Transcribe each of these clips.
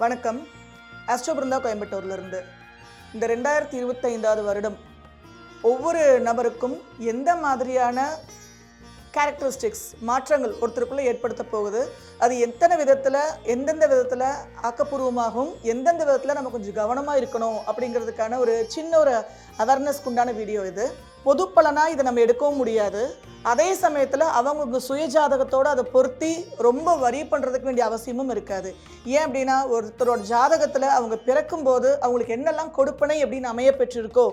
வணக்கம். ஆஸ்ட்ரோபிருந்தா கோயம்புத்தூர்லேருந்து. இந்த ரெண்டாயிரத்தி இருபத்தைந்தாவது வருடம் ஒவ்வொரு நபருக்கும் எந்த மாதிரியான கேரக்டரிஸ்டிக்ஸ் மாற்றங்கள் ஒருத்தருக்குள்ளே ஏற்படுத்த போகுது? அது எத்தனை விதத்தில் எந்தெந்த விதத்தில் ஆக்கப்பூர்வமாகவும் எந்தெந்த விதத்தில் நம்ம கொஞ்சம் கவனமாக இருக்கணும்? அப்படிங்கிறதுக்கான ஒரு சின்ன ஒரு அவேர்னஸ்க்கு உண்டான வீடியோ இது. பொதுப்பலனாக இதை நம்ம எடுக்கவும் முடியாது. அதே சமயத்தில் அவங்களுக்கு சுயஜாதகத்தோடு அதை பொருத்தி ரொம்ப வரி பண்ணுறதுக்கு வேண்டிய அவசியமும் இருக்காது. ஏன் அப்படின்னா ஒருத்தரோட ஜாதகத்தில் அவங்க பிறக்கும்போது அவங்களுக்கு என்னெல்லாம் கொடுப்பனை அப்படின்னு அமைய பெற்றிருக்கோ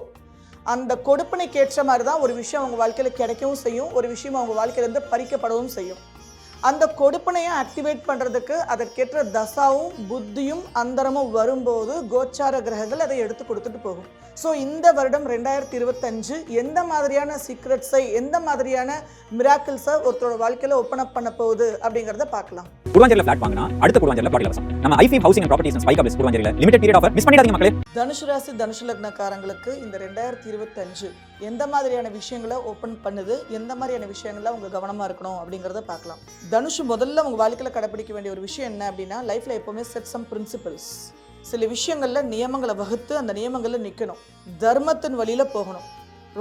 அந்த கொடுப்பனைக்கு ஏற்ற மாதிரி தான் ஒரு விஷயம் அவங்க வாழ்க்கையில் கிடைக்கவும் செய்யும். ஒரு விஷயம் அவங்க வாழ்க்கையிலேருந்து பறிக்கப்படவும் செய்யும். அந்த கொடுப்பனையை ஆக்டிவேட் பண்ணுறதுக்கு அதற்கேற்ற தசாவும் புத்தியும் அந்தரமும் வரும்போது கோச்சார கிரகங்கள் அதை எடுத்து கொடுத்துட்டு போகும். ஸோ இந்த வருடம் ரெண்டாயிரத்தி இருபத்தஞ்சு எந்த மாதிரியான சீக்ரெட்ஸை எந்த மாதிரியான மிராக்கிள்ஸை ஒருத்தரோட வாழ்க்கையில் ஓப்பன் அப் பண்ண போகுது அப்படிங்கிறத பார்க்கலாம். குருவாஞ்சேரியில் ஃபிளாட் வாங்கினா அடுத்த குருவாஞ்சேரியில் பிளாட் இலவசம் நம்ம ஐஃபி ஹவுசிங் ப்ராப்பர்ட்டிஸ் ஸ்பைக் அப்ஸ் குருவாஞ்சேரியில் லிமிடெட் பீரியட் ஆஃபர் மிஸ் பண்ணிடாதீங்க மக்களே. தனுசு ராசி தனுசு லக்னக்காரங்களுக்கு இந்த ரெண்டாயிரத்தி இருபத்தஞ்சு எந்த மாதிரியான விஷயங்களை ஓப்பன் பண்ணுது எந்த மாதிரியான விஷயங்களில் அவங்க கவனமாக இருக்கணும் அப்படிங்கிறத பார்க்கலாம். தனுஷ் முதல்ல உங்கள் வாழ்க்கையில் கடைப்பிடிக்க வேண்டிய ஒரு விஷயம் என்ன அப்படின்னா லைஃப்பில் எப்போவுமே செட் சம் பிரின்சிபல்ஸ் சில விஷயங்களில் நியமங்களை வகுத்து அந்த நியமங்களில் நிற்கணும் தர்மத்தின் வழியில் போகணும்.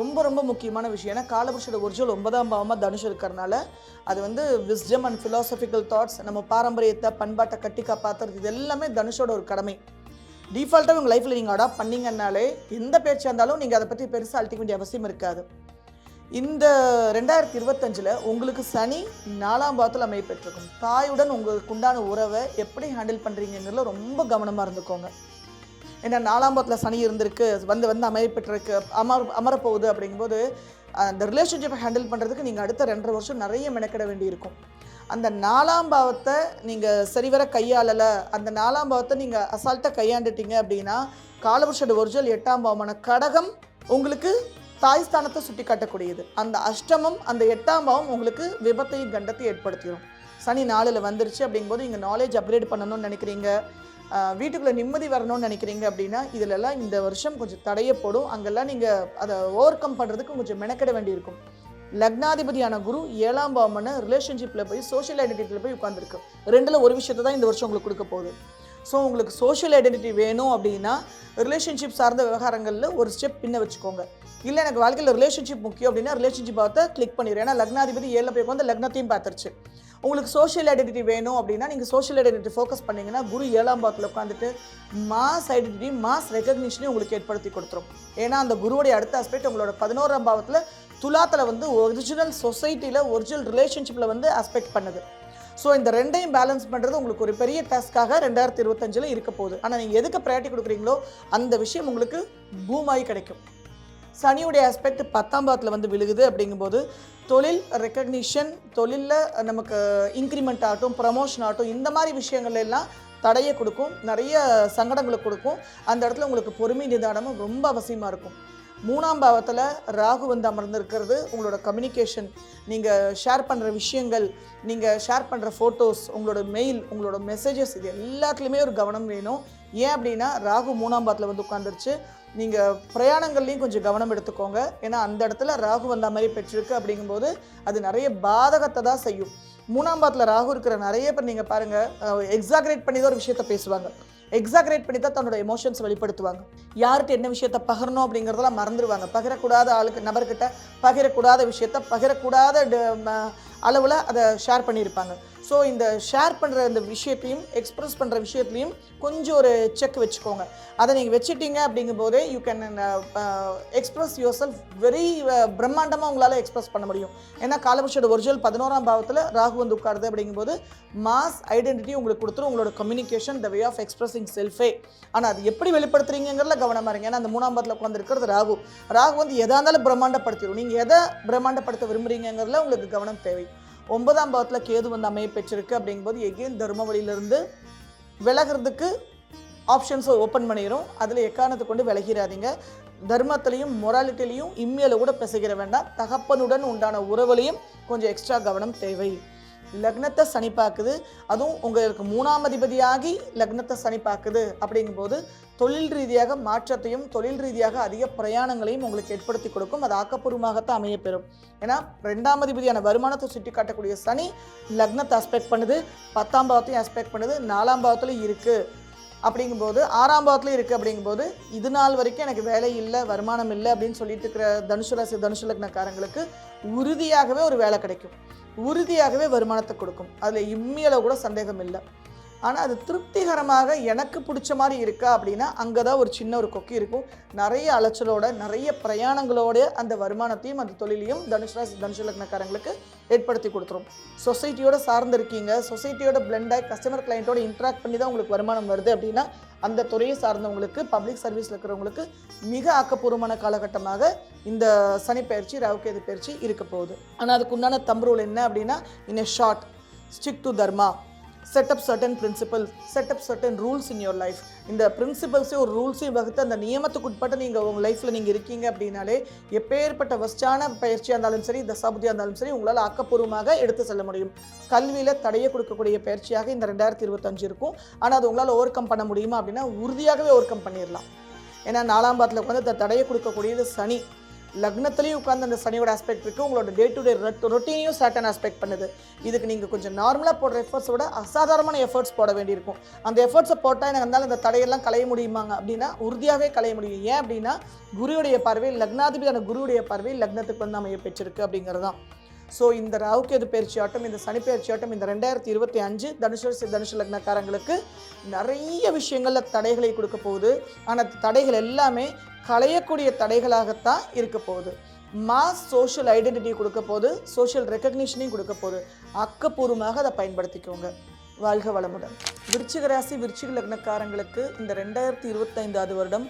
ரொம்ப ரொம்ப முக்கியமான விஷயம். ஏன்னா காலபுருஷோட ஒரிஜினல் ஒன்பதாம் பாவமாக தனுஷ் இருக்கிறனால அது வந்து விஸ்டம் அண்ட் ஃபிலாசபிக்கல் தாட்ஸ் நம்ம பாரம்பரியத்தை பண்பாட்டை கட்டி காப்பாற்றுறது இது எல்லாமே தனுஷோட ஒரு கடமை. டிஃபால்ட்டாக உங்கள் லைஃப்பில் நீங்கள் அடாப்ட் பண்ணீங்கன்னாலே எந்த பேச்சாக இருந்தாலும் நீங்கள் அதை பற்றி பெருசாக அழுத்திக்க வேண்டிய அவசியம் இருக்காது. இந்த ரெண்டாயிரத்தி இருபத்தஞ்சில் உங்களுக்கு சனி நாலாம் பாவத்தில் அமைய பெற்றிருக்கும். தாயுடன் உங்களுக்கு உண்டான உறவை எப்படி ஹேண்டில் பண்ணுறீங்கிறதுல ரொம்ப கவனமாக இருந்துக்கோங்க. ஏன்னா நாலாம் பாவத்தில் சனி இருந்திருக்கு வந்து வந்து அமையப்பட்டிருக்கு அமர் அமரப்போகுது அப்படிங்கும்போது அந்த ரிலேஷன்ஷிப்பை ஹேண்டில் பண்ணுறதுக்கு நீங்கள் அடுத்த ரெண்டரை வருஷம் நிறைய மெனக்கிட வேண்டியிருக்கும். அந்த நாலாம் பாவத்தை நீங்கள் சரிவர கையாளலை அந்த நாலாம் பாவத்தை நீங்கள் அசால்ட்டாக கையாண்டுட்டீங்க அப்படின்னா காலபுருஷோட ஒரிஜினல் எட்டாம் பாவமான கடகம் உங்களுக்கு தாய் ஸ்தானத்தை சுட்டி காட்டக்கூடியது அந்த அஷ்டமம் அந்த எட்டாம் பாவம் உங்களுக்கு விபத்தையும் கண்டத்தையும் ஏற்படுத்திடும் சனி நாளில் வந்துருச்சு அப்படிங்கும்போது நீங்கள் நாலேஜ் அப்கிரேட் பண்ணணும்னு நினைக்கிறீங்க. வீட்டுக்குள்ளே நிம்மதி வரணும்னு நினைக்கிறீங்க அப்படின்னா இதிலெல்லாம் இந்த வருஷம் கொஞ்சம் தடையப்படும். அங்கெல்லாம் நீங்கள் அதை ஓவர் கம் பண்ணுறதுக்கு கொஞ்சம் மெனக்கிட வேண்டியிருக்கும். லக்னாதிபதியான குரு ஏழாம் பாவம்னு ரிலேஷன்ஷிப்பில் போய் சோஷியல் ஐடென்டிட்டியில் போய் உட்காந்துருக்கு ரெண்டில் ஒரு விஷயத்தை தான் இந்த வருஷம் உங்களுக்கு கொடுக்க போகுது. ஸோ உங்களுக்கு சோஷியல் ஐடென்டிட்டி வேணும் அப்படின்னா ரிலேஷன்ஷிப் சார்ந்த விவகாரங்களில் ஒரு ஸ்டெப் பின்ன வச்சுக்கோங்க. இல்லை எனக்கு வாழ்க்கையில் ரிலேஷன்ஷிப் முக்கியம் அப்படின்னா ரிலேஷன்ஷிப் பார்த்து கிளிக் பண்ணிடுறேன். ஏன்னா லக்னாதிபதி ஏழில் போய் உட்காந்து லக்னத்தையும் பார்த்துருச்சு. உங்களுக்கு சோஷியல் ஐடென்டிட்டி வேணும் அப்படின்னா நீங்கள் சோஷியல் ஐடென்டிட்டி ஃபோக்கஸ் பண்ணிங்கன்னா குரு ஏழாம் பாக்கில் உட்காந்துட்டு மாஸ் ஐடென்டிட்டி மாஸ் ரெகக்னிஷனையும் உங்களுக்கு ஏற்படுத்தி கொடுத்துரும். ஏன்னா அந்த குருவுடைய அடுத்த ஆஸ்பெக்ட் உங்களோட பதினோராம் பாவத்தில் துலாத்தில் வந்து ஒரிஜினல் சொசைட்டியில் ஒரிஜினல் ரிலேஷன்ஷிப்பில் வந்து ஆஸ்பெக்ட் பண்ணுது. ஸோ இந்த ரெண்டையும் பேலன்ஸ் பண்ணுறது உங்களுக்கு ஒரு பெரிய டாஸ்க்காக ரெண்டாயிரத்தி இருபத்தஞ்சில் இருக்க போகுது. ஆனால் நீங்கள் எதுக்கு ப்ரையாரிட்டி கொடுக்குறீங்களோ அந்த விஷயம் உங்களுக்கு பூமாயி கிடைக்கும். சனியுடைய ஆஸ்பெக்ட் பத்தாம் பாவத்தில் வந்து விழுகுது அப்படிங்கும்போது தொழில் ரெக்கக்னிஷன் தொழிலில் நமக்கு இன்க்ரிமெண்ட் ஆகட்டும் ப்ரமோஷன் ஆகட்டும் இந்த மாதிரி விஷயங்கள் எல்லாம் தடையை கொடுக்கும் நிறைய சங்கடங்களை கொடுக்கும். அந்த இடத்துல உங்களுக்கு பொறுமை நிதானமும் ரொம்ப அவசியமாக இருக்கும். மூணாம் பாவத்தில் ராகு வந்து அமர்ந்திருக்கிறது. உங்களோட கம்யூனிகேஷன் நீங்கள் ஷேர் பண்ணுற விஷயங்கள் நீங்கள் ஷேர் பண்ணுற ஃபோட்டோஸ் உங்களோட மெயில் உங்களோட மெசேஜஸ் இது எல்லாத்துலேயுமே ஒரு கவனம் வேணும். ஏன் அப்படின்னா ராகு மூணாம் பாவத்தில் வந்து உட்காந்துருச்சு நீங்கள் பிரயாணங்கள்லையும் கொஞ்சம் கவனம் எடுத்துக்கோங்க. ஏன்னா அந்த இடத்துல ராகு வந்த மாதிரி பெற்றிருக்கு அப்படிங்கும்போது அது நிறைய பாதகத்தை தான் செய்யும். மூணாம் பாத்தில் ராகு இருக்கிற நிறைய பேர் நீங்கள் பாருங்கள் எக்ஸாக்ரேட் பண்ணி தான் ஒரு விஷயத்த பேசுவாங்க. எக்ஸாக்ரேட் பண்ணி தான் தன்னோட எமோஷன்ஸ் வெளிப்படுத்துவாங்க. யார்கிட்ட என்ன விஷயத்த பகிரணும் அப்படிங்கிறதெல்லாம் மறந்துடுவாங்க பகிரக்கூடாத ஆளுக்கு நபர்கிட்ட பகிரக்கூடாத விஷயத்த பகிரக்கூடாத அளவில் அதை ஷேர் பண்ணியிருப்பாங்க. ஸோ இந்த ஷேர் பண்ணுற இந்த விஷயத்தையும் எக்ஸ்பிரஸ் பண்ணுற விஷயத்துலையும் கொஞ்சம் ஒரு செக் வச்சுக்கோங்க. அதை நீங்கள் வச்சுட்டீங்க அப்படிங்கும்போதே you can express yourself very பிரம்மாண்டமாக உங்களால் எக்ஸ்ப்ரெஸ் பண்ண முடியும். ஏன்னா காலபுருஷோட ஒரிஜினல் பதினோராம் பாவத்தில் ராகு வந்து உட்காருது அப்படிங்கும்போது மாஸ் ஐடென்டிட்டி உங்களுக்கு கொடுத்துரும். உங்களோட communication the way of expressing செல்ஃபே ஆனால் அது எப்படி வெளிப்படுத்துறீங்கிறதுல கவனமாக இருங்க. ஏன்னா அந்த மூணாம் பாவத்தில் உட்காந்துருக்கிறது ராகு. ராகு வந்து எதாக இருந்தாலும் பிரம்மாண்டப்படுத்திடும் நீங்கள் எதை பிரம்மாண்டப்படுத்த விரும்புகிறீங்கிறதுல உங்களுக்கு கவனம் தேவை. ஒன்பதாம் பாவத்தில் கேது வந்து அமைய பெற்றிருக்கு அப்படிங்கும்போது எகெயின் தர்ம வழியிலிருந்து விலகிறதுக்கு ஆப்ஷன்ஸை ஓப்பன் பண்ணிடும் அதில் எக்காரணத்தை கொண்டு விலகிறாதீங்க தர்மத்திலையும் மொராலிட்டிலையும் இம்மையில கூட பிசைகிற வேண்டாம். தகப்பனுடன் உண்டான உறவுலையும் கொஞ்சம் எக்ஸ்ட்ரா கவனம் தேவை. லக்னத்தை சனி பார்க்குது. அதுவும் உங்களுக்கு மூணாம் அதிபதியாகி லக்னத்தை சனி பார்க்குது அப்படிங்கும்போது தொழில் ரீதியாக மாற்றத்தையும் தொழில் ரீதியாக அதிக பிரயாணங்களையும் உங்களுக்கு ஏற்படுத்தி கொடுக்கும். அது ஆக்கப்பூர்வமாகத்தான் அமையப்பெறும். ஏன்னா ரெண்டாம் அதிபதியான வருமானத்தை சுட்டி காட்டக்கூடிய சனி லக்னத்தை அஸ்பெக்ட் பண்ணுது. பத்தாம் பாவத்தையும் அஸ்பெக்ட் பண்ணுது. நாலாம் பாவத்துலையும் இருக்குது அப்படிங்கும்போது ஆறாம் பாவத்துலேயும் இருக்குது அப்படிங்கும்போது இது நாள் வரைக்கும் எனக்கு வேலை இல்லை வருமானம் இல்லை அப்படின்னு சொல்லிட்டு இருக்கிற தனுசு ராசி தனுசு லக்னக்காரங்களுக்கு உறுதியாகவே ஒரு வேலை கிடைக்கும். உறுதியாகவே வருமானத்தை கொடுக்கும். அதில் இம்மியளவு கூட சந்தேகம் இல்லை. ஆனால் அது திருப்திகரமாக எனக்கு பிடிச்ச மாதிரி இருக்கா அப்படின்னா அங்கே தான் ஒரு சின்ன ஒரு கொக்கி இருக்கும். நிறைய அலைச்சலோட நிறைய பிரயாணங்களோட அந்த வருமானத்தையும் அந்த தொழிலையும் தனுஷ் ராசி தனுஷ் லக்னக்காரங்களுக்கு ஏற்படுத்தி கொடுத்துரும். சொசைட்டியோட சார்ந்து இருக்கீங்க சொசைட்டியோட பிளெண்டாக கஸ்டமர் கிளைண்ட்டோட இன்ட்ராக்ட் பண்ணி தான் உங்களுக்கு வருமானம் வருது அப்படின்னா அந்த துறையை சார்ந்தவங்களுக்கு பப்ளிக் சர்வீஸில் இருக்கிறவங்களுக்கு மிக ஆக்கப்பூர்வமான காலகட்டமாக இந்த சனி பயிற்சி ராவுகேது பயிற்சி இருக்க போகுது. ஆனால் அதுக்கு உண்டான தம் ரூல் என்ன அப்படின்னா in a short stick to dharma set up certain principle set up certain rules in your life இந்த பிரின்சிபல்ஸையும் ஒரு ரூல்ஸையும் வகுத்து அந்த நியமத்துக்கு உட்பட்டு நீங்கள் உங்கள் லைஃப்பில் நீங்கள் இருக்கீங்க அப்படின்னாலே எப்பேற்பட்ட வஸ்டான பயிற்சியாக இருந்தாலும் சரி தசாபதியாக இருந்தாலும் சரி உங்களால் ஆக்கப்பூர்வமாக எடுத்து செல்ல முடியும். கல்வியில் தடையை கொடுக்கக்கூடிய பயிற்சியாக இந்த ரெண்டாயிரத்தி இருபத்தஞ்சு இருக்கும். ஆனால் அது உங்களால் ஓவர் கம் பண்ண முடியுமா அப்படின்னா உறுதியாகவே ஓவர் கம் பண்ணிடலாம் ஏன்னா நாலாம் பாத்தில் உட்காந்து இந்த தடையை கொடுக்கக்கூடியது சனி. லக்னத்துலேயும் உட்காந்து அந்த சனியோட ஆஸ்பெக்ட் இருக்குது உங்களோட டே டு டே ரொட்டீனையும் சாட்டன் ஆஸ்பெக்ட் பண்ணுது. இதுக்கு நீங்கள் கொஞ்சம் நார்மலாக போடுற எஃபர்ட்ஸை விட அசாதாரணமான எஃபர்ட்ஸ் போட வேண்டியிருக்கும். அந்த எஃபர்ட்ஸை போட்டால் எனக்கு இருந்தாலும் இந்த தடையெல்லாம் களைய முடியுமாங்க? அப்படின்னா உறுதியாகவே களைய முடியும். ஏன் அப்படின்னா குருவுடைய பார்வை லக்னாதிபதியான குருவுடைய பார்வை லக்னத்துக்கு வந்து அமைய பெற்றிருக்கு அப்படிங்கிறது தான் ஸோ இந்த ராவுக்கேது பயிற்சி ஆட்டம் இந்த சனி ஆட்டம் இந்த ரெண்டாயிரத்தி இருபத்தி அஞ்சு தனுஷ தனுஷ லக்னக்காரங்களுக்கு நிறைய விஷயங்களில் தடைகளை கொடுக்க போகுது. ஆனால் தடைகள் எல்லாமே களையக்கூடிய தடைகளாகத்தான் இருக்க போகுது. மாஸ் சோஷியல் ஐடென்டிட்டி கொடுக்க போகுது சோஷியல் ரெக்கக்னிஷனையும் கொடுக்க போகுது. ஆக்கப்பூர்வமாக அதை பயன்படுத்திக்கோங்க. வாழ்க வளமுடன். விருச்சிக ராசி விருச்சிக லக்னக்காரங்களுக்கு இந்த ரெண்டாயிரத்தி இருபத்தைந்தாவது வருடம்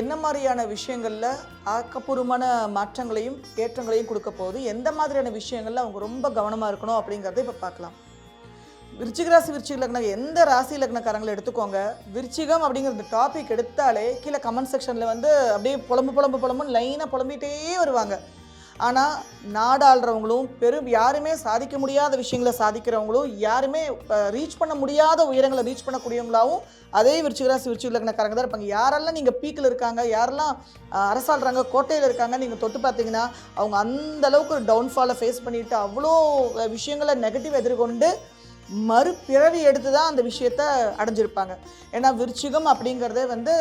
என்ன மாதிரியான விஷயங்களில் ஆக்கப்பூர்வமான மாற்றங்களையும் ஏற்றங்களையும் கொடுக்க போகுது? எந்த மாதிரியான விஷயங்களில் அவங்க ரொம்ப கவனமாக இருக்கணும் அப்படிங்கிறத இப்போ பார்க்கலாம். விருச்சிக ராசி விருச்சிக லக்னம் எந்த ராசி லக்னக்காரங்களை எடுத்துக்கோங்க? விருச்சிகம் அப்படிங்கிற இந்த டாபிக் எடுத்தாலே கீழே கமெண்ட் செக்ஷனில் வந்து அப்படியே புலம்பு புலம்பு புலம்புன்னு லைனாக புலம்பிகிட்டே வருவாங்க. ஆனால் நாடாளுறவங்களும் பெரும் யாருமே சாதிக்க முடியாத விஷயங்களை சாதிக்கிறவங்களும் யாருமே ரீச் பண்ண முடியாத உயரங்களை ரீச் பண்ணக்கூடியவங்களாவும் அதே விருச்சிகராசி விருச்சிக லக்னக்காரங்க தான் இருப்பாங்க. யாரெல்லாம் நீங்கள் பீக்கில் இருக்காங்க யாரெல்லாம் அஹ், அரசாள்றாங்க கோட்டையில் இருக்காங்க நீங்கள் தொட்டு பார்த்தீங்கன்னா அவங்க அந்த அளவுக்கு ஒரு டவுன்ஃபாலை ஃபேஸ் பண்ணிட்டு அவ்வளோ விஷயங்களை நெகட்டிவ் எதிர்கொண்டு மறுபிறவி எடுத்து தான் அந்த விஷயத்த அடைஞ்சிருப்பாங்க. ஏன்னா விருச்சிகம் அப்படிங்கிறதே வந்து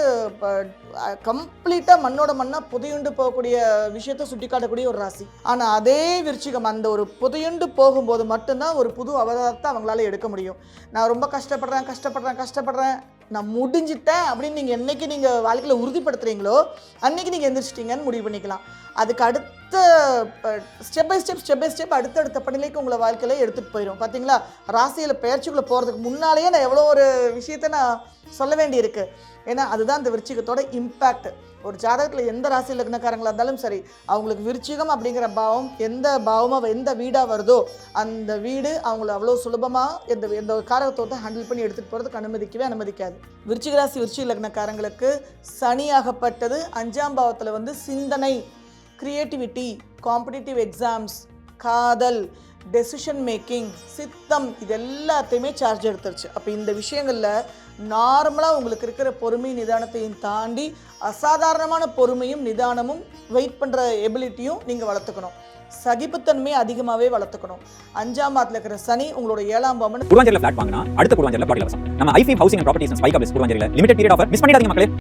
கம்ப்ளீட்டாக மண்ணோட மண்ணாக புதையுண்டு போகக்கூடிய விஷயத்த சுட்டி காட்டக்கூடிய ஒரு ராசி. ஆனால் அதே விருச்சிகம் அந்த ஒரு புதையுண்டு போகும்போது மட்டும்தான் ஒரு புது அவதாரத்தை அவங்களால எடுக்க முடியும். நான் ரொம்ப கஷ்டப்படுறேன் கஷ்டப்படுறேன் கஷ்டப்படுறேன் நான் முடிஞ்சிட்டேன் அப்படின்னு நீங்கள் என்னைக்கு நீங்கள் வாழ்க்கையில் உறுதிப்படுத்துறீங்களோ அன்னைக்கு நீங்கள் எந்திரிச்சிட்டீங்கன்னு முடிவு பண்ணிக்கலாம். அதுக்கு அடுத்து step by step step by step அடுத்தடுத்த படிநிலைக்கு உங்களை வாழ்க்கையில எடுத்துகிட்டு போயிடும் பார்த்தீங்களா ராசியில் பயிற்சிக்குள்ளே போகிறதுக்கு முன்னாலேயே நான் எவ்வளோ ஒரு விஷயத்த நான் சொல்ல வேண்டியிருக்கு. ஏன்னா அதுதான் அந்த விருச்சிகத்தோட இம்பேக்ட் ஒரு ஜாதகத்தில் எந்த ராசியில் லக்னக்காரங்களா இருந்தாலும் சரி அவங்களுக்கு விருச்சிகம் அப்படிங்கிற பாவம் எந்த பாவமாக எந்த வீடாக வருதோ அந்த வீடு அவங்கள அவ்வளோ சுலபமாக எந்த எந்த காரகத்தோட்ட ஹேண்டில் பண்ணி எடுத்துகிட்டு போகிறதுக்கு அனுமதிக்கவே அனுமதிக்காது. விருச்சிக ராசி விருச்சிக லக்னக்காரங்களுக்கு சனியாகப்பட்டது அஞ்சாம் பாவத்தில் வந்து சிந்தனை கிரியேட்டிவிட்டி காம்படிட்டிவ் எக்ஸாம்ஸ் காதல் டெசிஷன் மேக்கிங் சித்தம் இது எல்லாத்தையுமே சார்ஜ் எடுத்துருச்சு. அப்போ இந்த விஷயங்களில் நார்மலாக உங்களுக்கு இருக்கிற பொறுமை நிதானத்தையும் தாண்டி அசாதாரணமான பொறுமையும் நிதானமும் வெயிட் பண்ணுற எபிலிட்டியும் நீங்கள் வளர்த்துக்கணும். சகிப்புத்தன்மையை அதிகமாகவே வளர்த்துக்கணும். அஞ்சாம் மாதத்தில் இருக்கிற சனி உங்களோட ஏழாம் பாவம்னு குருவாஞ்சேரியில் ஃபிளாட் வாங்கினா அடுத்த குருவாஞ்சேரியில் பாட்டி நம்ம ஐஃபி housing and properties spike office குருவாஞ்சேரியில் limited period offer miss பண்ணிடாதீங்க மக்களே.